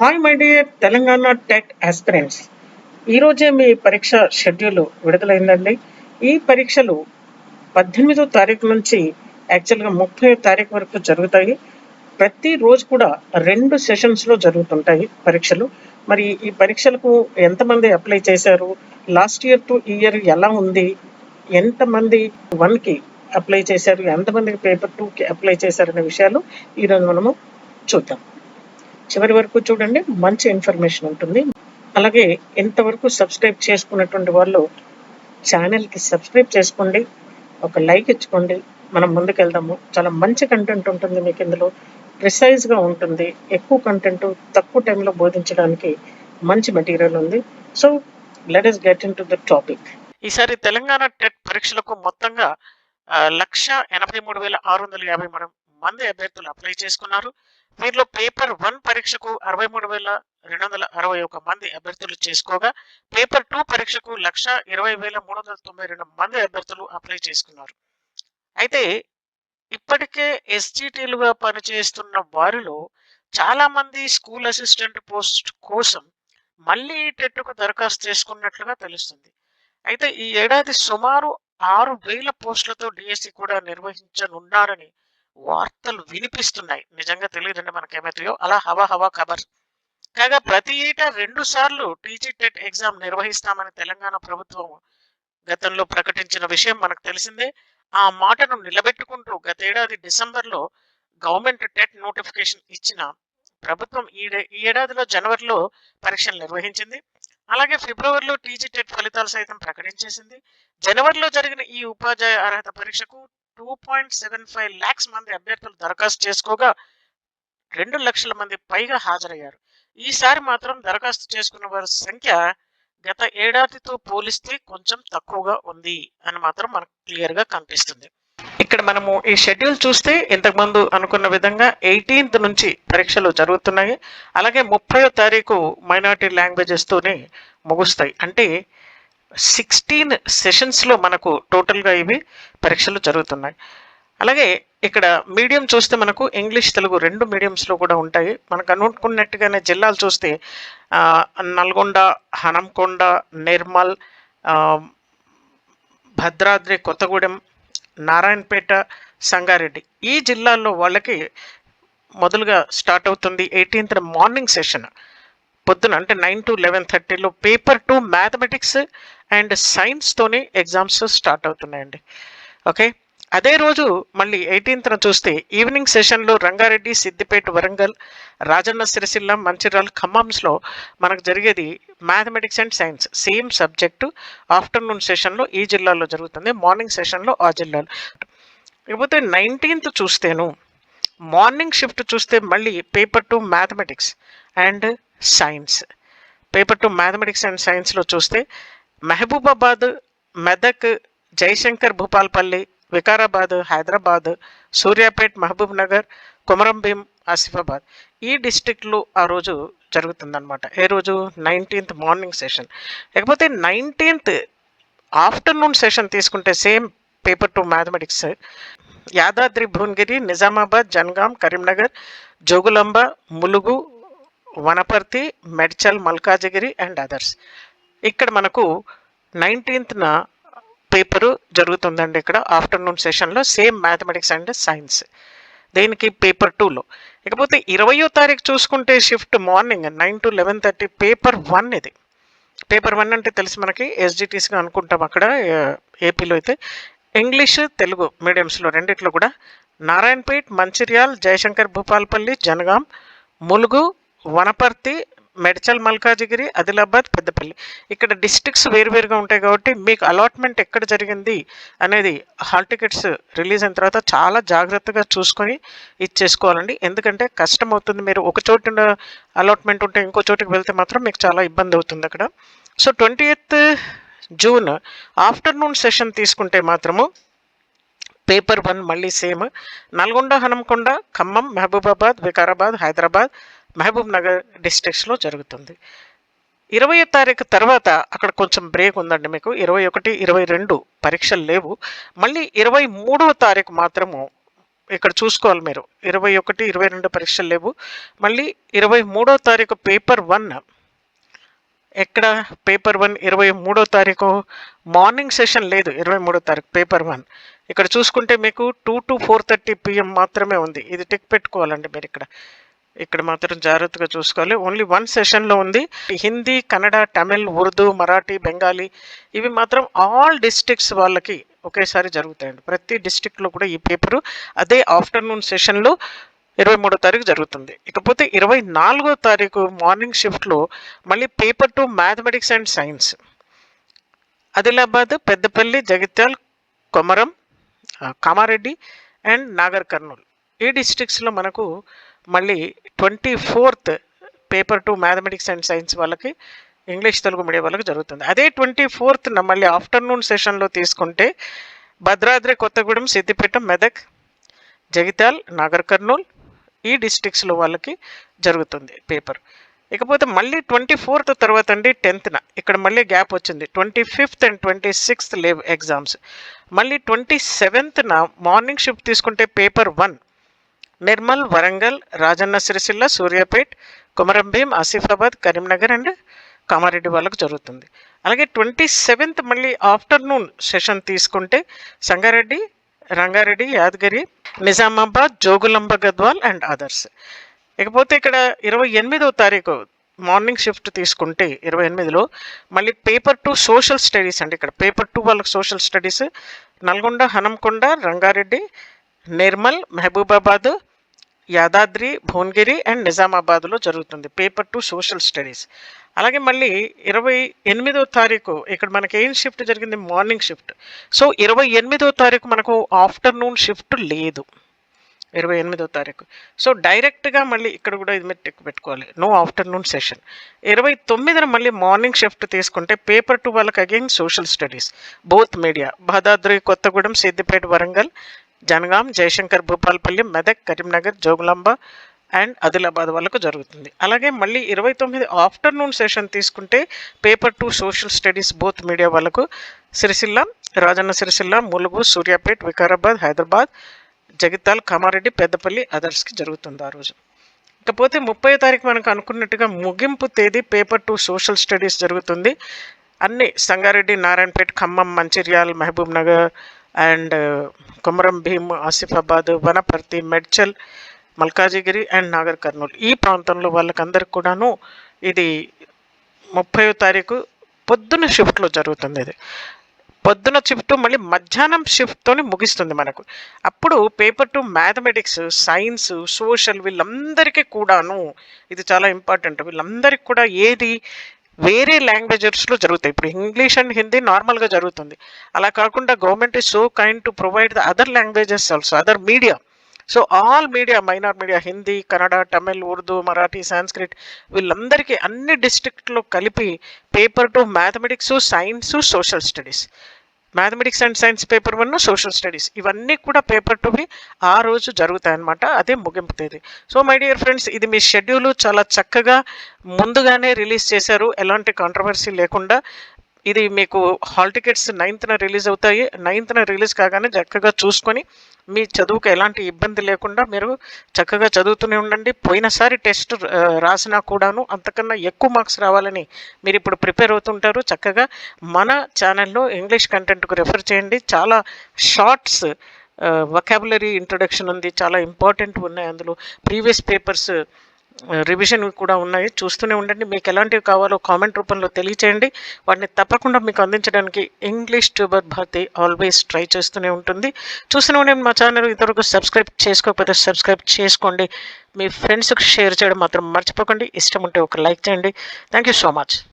Hi my dear Telangana TET aspirants. ఈరోజే మీ పరీక్ష షెడ్యూల్ విడుదలైందండి. ఈ పరీక్షలు పద్దెనిమిదో తారీఖు నుంచి యాక్చువల్గా ముప్పై తారీఖు వరకు జరుగుతాయి. ప్రతి రోజు కూడా రెండు సెషన్స్లో జరుగుతుంటాయి పరీక్షలు. మరి ఈ పరీక్షలకు ఎంతమంది అప్లై చేశారు? లాస్ట్ ఇయర్ టు ఇయర్ ఎలా ఉంది? ఎంతమంది వన్కి అప్లై చేశారు? ఎంతమందికి పేపర్ టూకి అప్లై చేశారనే విషయాలు ఈరోజు మనము చూద్దాం. చివరి వరకు చూడండి మంచి ఇన్ఫర్మేషన్ ఉంటుంది. అలాగే ఇంతవరకు సబ్స్క్రైబ్ చేసుకున్నటువంటి వాళ్ళు ఛానల్కి సబ్స్క్రైబ్ చేసుకోండి ఒక లైక్ ఇచ్చుకోండి. మనం ముందుకెళ్దాము. చాలా మంచి కంటెంట్ ఉంటుంది మీకు ఇందులో. ప్రిసైజ్గా ఉంటుంది. ఎక్కువ కంటెంట్ తక్కువ టైంలో బోధించడానికి మంచి మెటీరియల్ ఉంది. So let us get into the topic ఈసారి తెలంగాణ టెట్ పరీక్షలకు మొత్తంగా లక్ష ఎనభై మూడు వేల ఆరు వందల యాభై మనం మంది అభ్యర్థులు అప్లై చేసుకున్నారు. వీరిలో పేపర్ వన్ పరీక్షకు అరవై మూడు వేల రెండు వందల అరవై ఒక మంది అభ్యర్థులు చేసుకోగా పేపర్ టూ పరీక్షకు లక్ష ఇరవై వేల మూడు వందల తొంభై రెండు మంది అభ్యర్థులు అప్లై చేసుకున్నారు. అయితే ఇప్పటికే ఎస్జిటీలుగా పనిచేస్తున్న వారిలో చాలా మంది స్కూల్ అసిస్టెంట్ పోస్ట్ కోసం మళ్ళీ టెట్కు దరఖాస్తు చేసుకున్నట్లుగా తెలుస్తుంది. అయితే ఈ ఏడాది సుమారు ఆరు వేల పోస్టులతో డిఎస్సి కూడా నిర్వహించనున్నారని వార్తలు వినిపిస్తున్నాయి. నిజంగా తెలియదండి మనకేమైతాయో. అలా హవా హవా ఖబర్. కాగా ప్రతి ఏటా రెండు సార్లు టీజీ టెట్ ఎగ్జామ్ నిర్వహిస్తామని తెలంగాణ ప్రభుత్వం గతంలో ప్రకటించిన విషయం మనకు తెలిసిందే. ఆ మాటను నిలబెట్టుకుంటూ గతేడాది డిసెంబర్లో గవర్నమెంట్ టెట్ నోటిఫికేషన్ ఇచ్చిన ప్రభుత్వం ఈ ఈ ఏడాదిలో జనవరిలో పరీక్షలు నిర్వహించింది. అలాగే ఫిబ్రవరిలో టీజీ టెట్ ఫలితాలు సైతం ప్రకటించేసింది. జనవరిలో జరిగిన ఈ ఉపాధ్యాయ అర్హత పరీక్షకు two point seven five lakhs మంది అభ్యర్థులు దరఖాస్తు చేసుకోగా రెండు లక్షల మంది పైగా హాజరయ్యారు. ఈసారి మాత్రం దరఖాస్తు చేసుకున్న వారి సంఖ్య గత ఏడాదితో పోలిస్తే కొంచెం తక్కువగా ఉంది అని మాత్రం మనకు క్లియర్గా కనిపిస్తుంది. ఇక్కడ మనము ఈ షెడ్యూల్ చూస్తే ఇంతకుముందు అనుకున్న విధంగా ఎయిటీన్త్ నుంచి పరీక్షలు జరుగుతున్నాయి. అలాగే ముప్పయో తారీఖు మైనారిటీ లాంగ్వేజెస్తోనే ముగుస్తాయి. అంటే సిక్స్టీన్ సెషన్స్లో మనకు టోటల్గా ఇవి పరీక్షలు జరుగుతున్నాయి. అలాగే ఇక్కడ మీడియం చూస్తే మనకు ఇంగ్లీష్ తెలుగు రెండు మీడియంస్లో కూడా ఉంటాయి. మనకు అనుకున్నట్టుగానే జిల్లాలు చూస్తే నల్గొండ హనంకొండ నిర్మల్ భద్రాద్రి కొత్తగూడెం నారాయణపేట సంగారెడ్డి. ఈ జిల్లాల్లో వాళ్ళకి మొదలుగా స్టార్ట్ అవుతుంది ఎయిటీన్త్ మార్నింగ్ సెషన్ పొద్దున అంటే నైన్ టు లెవెన్ థర్టీలో పేపర్ టూ మ్యాథమెటిక్స్ అండ్ సైన్స్తోనే ఎగ్జామ్స్ స్టార్ట్ అవుతున్నాయండి. ఓకే? అదే రోజు మళ్ళీ ఎయిటీన్త్న చూస్తే ఈవినింగ్ సెషన్లో రంగారెడ్డి సిద్దిపేట వరంగల్ రాజన్న సిరిసిల్ల మంచిర్యాల ఖమ్మంస్లో మనకు జరిగేది mathematics and science same subject afternoon సెషన్లో ఈ జిల్లాలో జరుగుతుంది. మార్నింగ్ సెషన్లో ఆ జిల్లాలో. ఇకపోతే నైన్టీన్త్ చూస్తేను మార్నింగ్ షిఫ్ట్ చూస్తే మళ్ళీ paper two mathematics and science paper two mathematics and సైన్స్లో చూస్తే మహబూబాబాద్ మెదక్ జయశంకర్ భూపాల్పల్లి వికారాబాద్ హైదరాబాద్ సూర్యాపేట్ మహబూబ్ నగర్ కొమరంభీం ఆసిఫాబాద్. ఈ డిస్టిక్లో ఆ రోజు జరుగుతుందన్నమాట. ఏ రోజు? Nineteenth morning session. లేకపోతే నైన్టీన్త్ ఆఫ్టర్నూన్ సెషన్ తీసుకుంటే same paper two mathematics. Yadadri Bhuvanagiri Nizamabad Jangaon Karimnagar Jogulamba Mulugu Wanaparthy Medchal Malkajgiri and others. ఇక్కడ మనకు నైన్టీన్త్న పేపరు జరుగుతుందండి ఇక్కడ ఆఫ్టర్నూన్ సెషన్లో సేమ్ మ్యాథమెటిక్స్ అండ్ సైన్స్. దేనికి పేపర్ టూలో. ఇకపోతే ఇరవయో తారీఖు చూసుకుంటే shift morning nine to eleven thirty paper one ఇది. పేపర్ వన్ అంటే తెలిసి మనకి ఎస్జిటీస్గా అనుకుంటాం అక్కడ ఏపీలో అయితే. ఇంగ్లీష్ తెలుగు మీడియంస్లో రెండిట్లో కూడా నారాయణపేట్ మంచిర్యాల్ జయశంకర్ భూపాల్పల్లి జనగాం ములుగు వనపర్తి మెడ్చల్ మల్కాజిగిరి ఆదిలాబాద్ పెద్దపల్లి. ఇక్కడ డిస్ట్రిక్ట్స్ వేరువేరుగా ఉంటాయి కాబట్టి మీకు అలాట్మెంట్ ఎక్కడ జరిగింది అనేది హాల్ టికెట్స్ రిలీజ్ అయిన తర్వాత చాలా జాగ్రత్తగా చూసుకొని ఇచ్చేసుకోవాలండి ఎందుకంటే కష్టం అవుతుంది. మీరు ఒక చోటు అలాట్మెంట్ ఉంటే ఇంకో చోటుకి వెళ్తే మాత్రం మీకు చాలా ఇబ్బంది అవుతుంది అక్కడ. So twenty eighth June afternoon session తీసుకుంటే మాత్రము పేపర్ వన్ మళ్ళీ సేమ్. నల్గొండ హనంకొండ ఖమ్మం మహబూబాబాద్ వికారాబాద్ హైదరాబాద్ మహబూబ్ నగర్ డిస్ట్రిక్ట్స్లో జరుగుతుంది. ఇరవై తారీఖు తర్వాత అక్కడ కొంచెం బ్రేక్ ఉందండి మీకు. ఇరవై ఒకటి ఇరవై రెండు పరీక్షలు లేవు. మళ్ళీ ఇరవై మూడవ తారీఖు మాత్రము ఇక్కడ చూసుకోవాలి మీరు. ఇరవై ఒకటి ఇరవై రెండు పరీక్షలు లేవు. మళ్ళీ ఇరవై మూడో తారీఖు పేపర్ వన్. ఎక్కడ పేపర్ వన్? ఇరవై మూడో తారీఖు మార్నింగ్ సెషన్ లేదు. ఇరవై మూడో తారీఖు పేపర్ వన్. ఇక్కడ చూసుకుంటే మీకు two to four thirty PM మాత్రమే ఉంది. ఇది టిక్ పెట్టుకోవాలండి మీరు ఇక్కడ. ఇక్కడ మాత్రం జాగ్రత్తగా చూసుకోవాలి. ఓన్లీ వన్ సెషన్లో ఉంది. హిందీ కన్నడ తమిళ్ ఉర్దూ మరాఠీ బెంగాలీ ఇవి మాత్రం ఆల్ డిస్ట్రిక్ట్స్ వాళ్ళకి ఒకేసారి జరుగుతాయండి. ప్రతి డిస్ట్రిక్ట్లో కూడా ఈ పేపరు అదే ఆఫ్టర్నూన్ సెషన్లో ఇరవై మూడో తారీఖు జరుగుతుంది. ఇకపోతే ఇరవై నాలుగో తారీఖు మార్నింగ్ షిఫ్ట్లో మళ్ళీ paper two mathematics and science Adilabad Peddapalli Jagtial Komaram Kamareddy and Nagar Kurnool. ఈ డిస్ట్రిక్ట్స్లో మనకు మళ్ళీ twenty fourth paper two mathematics and science వాళ్ళకి ఇంగ్లీష్ తెలుగు మీడియం వాళ్ళకి జరుగుతుంది. అదే ట్వంటీ ఫోర్త్న మళ్ళీ ఆఫ్టర్నూన్ సెషన్లో తీసుకుంటే భద్రాద్రి కొత్తగూడెం సిద్దిపేట మెదక్ జగిత్యాల్ నాగర్ కర్నూల్ ఈ డిస్ట్రిక్ట్స్లో వాళ్ళకి జరుగుతుంది పేపర్. ఇకపోతే మళ్ళీ ట్వంటీ ఫోర్త్ తర్వాత అండి టెన్త్న. ఇక్కడ మళ్ళీ గ్యాప్ వచ్చింది. Twenty fifth and twenty sixth లేవ్ ఎగ్జామ్స్. మళ్ళీ ట్వంటీ సెవెంత్న మార్నింగ్ షిఫ్ట్ తీసుకుంటే paper one. Nirmal Warangal Rajanna Sircilla Suryapet Komarambheem Asifabad Karimnagar and Kamareddy వాళ్ళకు జరుగుతుంది. అలాగే ట్వంటీ సెవెంత్ మళ్ళీ ఆఫ్టర్నూన్ సెషన్ తీసుకుంటే సంగారెడ్డి రంగారెడ్డి యాదగిరి నిజామాబాద్ జోగులంబ గద్వాల్ అండ్ అదర్స్ ఇకపోతే ఇక్కడ ఇరవై ఎనిమిదో తారీఖు మార్నింగ్ షిఫ్ట్ తీసుకుంటే ఇరవై ఎనిమిదిలో మళ్ళీ పేపర్ టూ సోషల్ స్టడీస్ అండి ఇక్కడ. పేపర్ టూ వాళ్ళకి social studies Nalgonda Hanamkonda Rangareddy Nirmal Mahabubabad Yadadri Bhuvanagiri and నిజామాబాద్లో జరుగుతుంది. Paper two social studies. అలాగే మళ్ళీ ఇరవై ఎనిమిదో తారీఖు ఇక్కడ మనకి ఏం షిఫ్ట్ జరిగింది? Morning shift. సో ఇరవై ఎనిమిదో తారీఖు మనకు ఆఫ్టర్నూన్ షిఫ్ట్ లేదు. ఇరవై ఎనిమిదో తారీఖు. సో డైరెక్ట్గా మళ్ళీ ఇక్కడ కూడా ఇది మీరు పెట్టుకోవాలి. No afternoon session. ఇరవై తొమ్మిదిన మళ్ళీ మార్నింగ్ షిఫ్ట్ తీసుకుంటే పేపర్ టు వాళ్ళకి again social studies. Both media. Bhadradri Kothagudem Siddipet Warangal. Jangaon Jayashankar Bhupalpally Medak Karimnagar Jogulamba and Adilabad వాళ్ళకు జరుగుతుంది. అలాగే మళ్ళీ ఇరవై తొమ్మిది ఆఫ్టర్నూన్ సెషన్ తీసుకుంటే paper two social studies both media వాళ్ళకు సిరిసిల్ల రాజన్న సిరిసిల్ల ములుగు సూర్యాపేట్ వికారాబాద్ హైదరాబాద్ జగిత్యాల కామారెడ్డి పెద్దపల్లి అదర్స్కి జరుగుతుంది ఆ రోజు. ఇకపోతే ముప్పై తారీఖు మనకు అనుకున్నట్టుగా ముగింపు తేదీ పేపర్ టూ సోషల్ స్టడీస్ జరుగుతుంది. అన్ని సంగారెడ్డి నారాయణపేట ఖమ్మం మంచిర్యాల్ మహబూబ్ నగర్ అండ్ కొమరం భీమ్ ఆసిఫాబాద్ వనపర్తి మెడ్చల్ మల్కాజిగిరి అండ్ నాగర్ కర్నూలు. ఈ ప్రాంతంలో వాళ్ళకందరికి కూడాను ఇది ముప్పై తారీఖు పొద్దున షిఫ్ట్లో జరుగుతుంది ఇది. పొద్దున షిఫ్ట్ మళ్ళీ మధ్యాహ్నం షిఫ్ట్తోనే ముగిస్తుంది మనకు. అప్పుడు paper two mathematics science social వీళ్ళందరికీ కూడాను ఇది చాలా ఇంపార్టెంట్. వీళ్ళందరికీ కూడా ఏది వేరే లాంగ్వేజెస్లో జరుగుతాయి. ఇప్పుడు ఇంగ్లీష్ అండ్ హిందీ నార్మల్గా జరుగుతుంది. అలా కాకుండా government is so kind to provide the other languages also other media so all media minor media Hindi Kannada Tamil Urdu Marathi Sanskrit వీళ్ళందరికీ అన్ని డిస్ట్రిక్ట్లో కలిపి paper two mathematics science social studies mathematics and science paper one social studies ఇవన్నీ కూడా paper టువి ఆ రోజు జరుగుతాయన్నమాట. అదే ముగింపు తేదీ. సో మై డియర్ ఫ్రెండ్స్ ఇది మీ షెడ్యూల్ చాలా చక్కగా ముందుగానే రిలీజ్ చేశారు. ఎలాంటి కాంట్రవర్సీ లేకుండా ఇది మీకు హాల్ టికెట్స్ నైన్త్న రిలీజ్ అవుతాయి. నైన్త్న రిలీజ్ కాగానే చక్కగా చూసుకొని మీ చదువుకు ఎలాంటి ఇబ్బంది లేకుండా మీరు చక్కగా చదువుతూనే ఉండండి. పోయినసారి టెస్ట్ రాసినా కూడాను అంతకన్నా ఎక్కువ మార్క్స్ రావాలని మీరు ఇప్పుడు ప్రిపేర్ అవుతుంటారు. చక్కగా మన ఛానల్లో ఇంగ్లీష్ కంటెంట్కు రెఫర్ చేయండి. చాలా షార్ట్స్ వొకాబులరీ ఇంట్రొడక్షన్ ఉంది. చాలా ఇంపార్టెంట్ ఉన్నాయి. అందులో ప్రీవియస్ పేపర్స్ రివిజన్ కూడా ఉన్నాయి. చూస్తూనే ఉండండి. మీకు ఎలాంటివి కావాలో కామెంట్ రూపంలో తెలియచేయండి. వాటిని తప్పకుండా మీకు అందించడానికి English tuber Bharathi always try చేస్తూనే ఉంటుంది. చూస్తూనే ఉండండి మా ఛానల్ ఇతరులకు సబ్స్క్రైబ్ చేసుకోకపోతే సబ్స్క్రైబ్ చేసుకోండి. మీ ఫ్రెండ్స్కి షేర్ చేయడం మాత్రం మర్చిపోకండి. ఇష్టం ఉంటే ఒక లైక్ చేయండి. Thank you so much